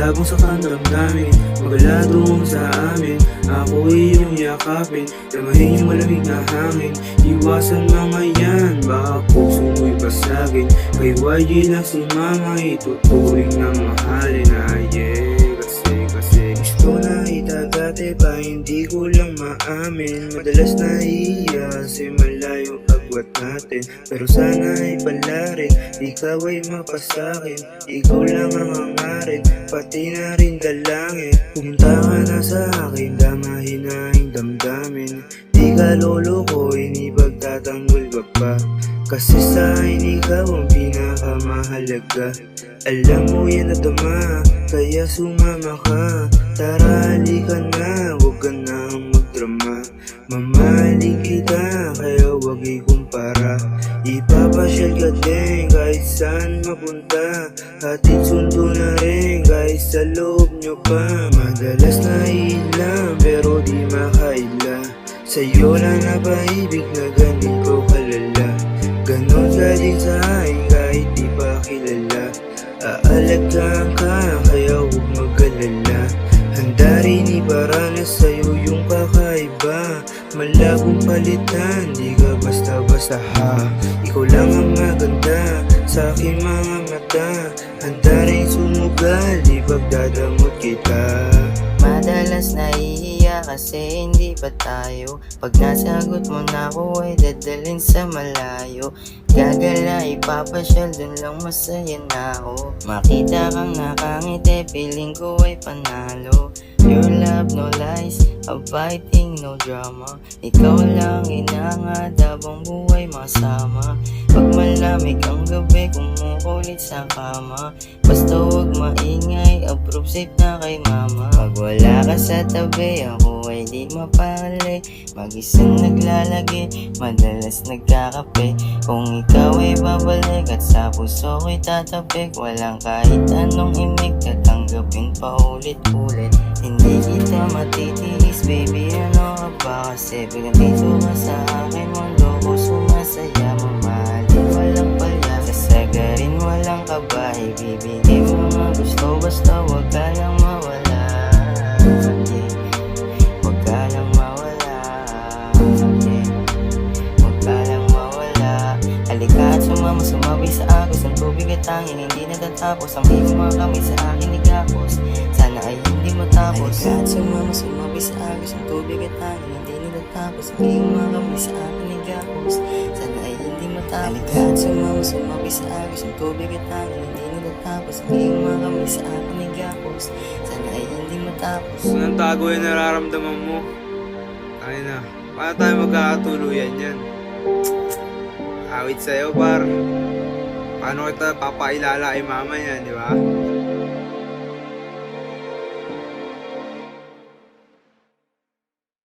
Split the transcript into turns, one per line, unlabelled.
Labang sa kandaramdamin Magalado sa amin. Ako iyong yakapin. Damahin yung malamig na hangin. Iwasan mga yan. Baka puso mo'y basagin. Kay YG lang si mama. Ituturing na mahalin na yeah maamin Madalas naiiya Kasi malayo agwat natin. Pero sana ay palarin Ikaw ay mapasakin. Ikaw lang ang hangarin Pati na rin dalangin. Pumunta ka na sa akin Damahin na ang damdamin. Di ka loloko Inipagtatanggol ka pa. Kasi sa akin ikaw ang pinakamahalaga. Alam mo yan na tama Kaya sumama ka. Tara halika na ikumpara Ipapasyal ka din Kahit saan mapunta. Hatid sundo na rin Kahit sa loob nyo pa. Madalas naiilang Pero di makaila. Sa'yo lang napaibig na ganito kalala. Ganon ka din sa akin kahit di pa kilala. Aalagaan ka kaya huwag mag-alala. Handa rin iparanas sa'yo yung kakaiba Malabong palitan, di ka basta-basta ha? Ikaw lang ang maganda sa aking mga mata. Handa rin sumugal, di pagdadamot kita.
Madalas naiiya kasi hindi pa tayo. Pag nasagot mo na ako ay dadalhin sa malayo. Gagala ipapasyal dun lang masaya na ako. Makita kang nakangiti feeling ko ay panalo Your love no lies, abiding no drama. Ikaw lang inangad habang buhay masama. Pag malamig ang gabi kumukulit sa kama. Basta huwag maingay, approve safe na kay mama. Pag wala ka sa tabi, ako ay di mapakali Mag-isang naglalagi, madalas nagkakape. Kung ikaw ay babalik at sa puso ko'y tatapik Walang kahit anong imik, tatanggapin pa ulit-ulit. Hindi kita matitiis, baby ano ka ba? Kasi bilang dito ka sa akin, mundo ko sumasaya Mamahalin, walang palya, sasagarin, walang kaba Ibibigay mo mga gusto, basta wag ka at sumama, sumabi sa agos. Ang tubig at tangin, hindi natatapos. Ang iyong mga kamay sa akin igapos Sana ay hindi matapos. Halika. At sumama, sumabi sa agos. Ang tubig at tangin, hindi natatapos. Ang iyong mga kamay sa akin igapos Sana ay hindi matapos. Halika. At sumama, sumabi sa agos. Ang tubig at tangin, hindi natatapos. Ang iyong mga kamay sa akin igapos Sana ay hindi matapos.
Unang tago yung nararamdaman mo. Ay na, paano tayo magkakatuluyan yan? Awit sa'yo, par. Paano kita papailala kay mama yan, di ba?